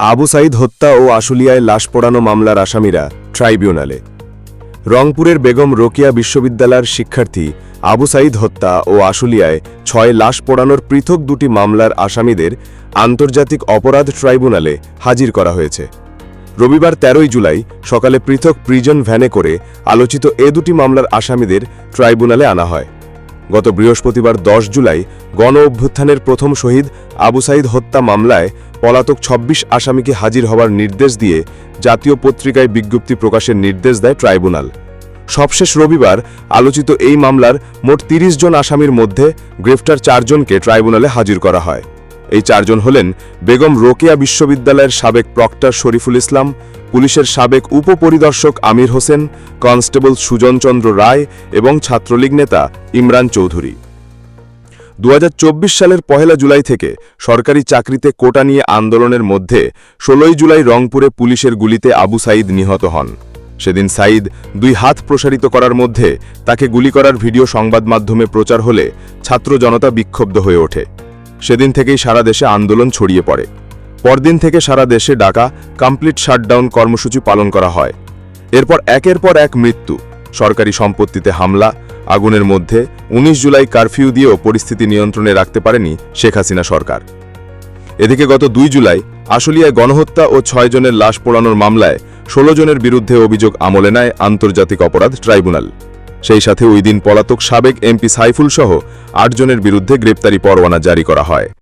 আবু সাইদ হত্যা ও আশুলিয়ায় লাশ পোড়ানো মামলার আসামিরা ট্রাইব্যুনালে। রংপুরের বেগম রোকিয়া বিশ্ববিদ্যালয়ের শিক্ষার্থী আবু সাইদ হত্যা ও আশুলিয়ায় ছয় লাশ পোড়ানোর পৃথক দুটি মামলার আসামিদের আন্তর্জাতিক অপরাধ ট্রাইব্যুনালে হাজির করা হয়েছে। রবিবার তেরোই জুলাই সকালে পৃথক প্রিজন ভ্যানে করে আলোচিত এ দুটি মামলার আসামিদের ট্রাইব্যুনালে আনা হয়। গত বৃহস্পতিবার দশ জুলাই গণ অভ্যুত্থানের প্রথম শহীদ আবু সাইদ হত্যা মামলায় পলাতক ২৬ আসামিকে হাজির হওয়ার নির্দেশ দিয়ে জাতীয় পত্রিকায় বিজ্ঞপ্তি প্রকাশের নির্দেশ দেয় ট্রাইব্যুনাল। সবশেষ রবিবার আলোচিত এই মামলার মোট ৩০ জন আসামির মধ্যে গ্রেফতার চারজনকে ট্রাইব্যুনালে হাজির করা হয়। এই চারজন হলেন বেগম রোকেয়া বিশ্ববিদ্যালয়ের সাবেক প্রক্টর শরীফুল ইসলাম, পুলিশের সাবেক উপপরিদর্শক আমির হোসেন, কনস্টেবল সুজনচন্দ্র রায় এবং ছাত্রলীগ নেতা ইমরান চৌধুরী। দু হাজার চব্বিশ সালের পহেলা জুলাই থেকে সরকারি চাকরিতে কোটা নিয়ে আন্দোলনের মধ্যে ষোলোই জুলাই রংপুরে পুলিশের গুলিতে আবু সাইদ নিহত হন। সেদিন সাইদ দুই হাত প্রসারিত করার মধ্যে তাকে গুলি করার ভিডিও সংবাদ মাধ্যমে প্রচার হলে ছাত্র জনতা বিক্ষুব্ধ হয়ে ওঠে। সেদিন থেকেই সারা দেশে আন্দোলন ছড়িয়ে পড়ে। পরদিন থেকে সারা দেশে ডাকা কমপ্লিট শাটডাউন কর্মসূচি পালন করা হয়। এরপর একের পর এক মৃত্যু। সরকারি সম্পত্তিতে হামলা আগুনের মধ্যে ১৯ জুলাই কারফিউ দিয়েও পরিস্থিতি নিয়ন্ত্রণে রাখতে পারেনি শেখ হাসিনা সরকার। এদিকে গত দুই জুলাই আশুলিয়ায় গণহত্যা ও ছয় জনের লাশ পোড়ানোর মামলায় ষোলো জনের বিরুদ্ধে অভিযোগ আমলে নেয় আন্তর্জাতিক অপরাধ ট্রাইব্যুনাল। সেই সাথে ওই দিন পলাতক সাবেক এমপি সাইফুল সহ আটজনের বিরুদ্ধে গ্রেপ্তারি পরোয়ানা জারি করা হয়।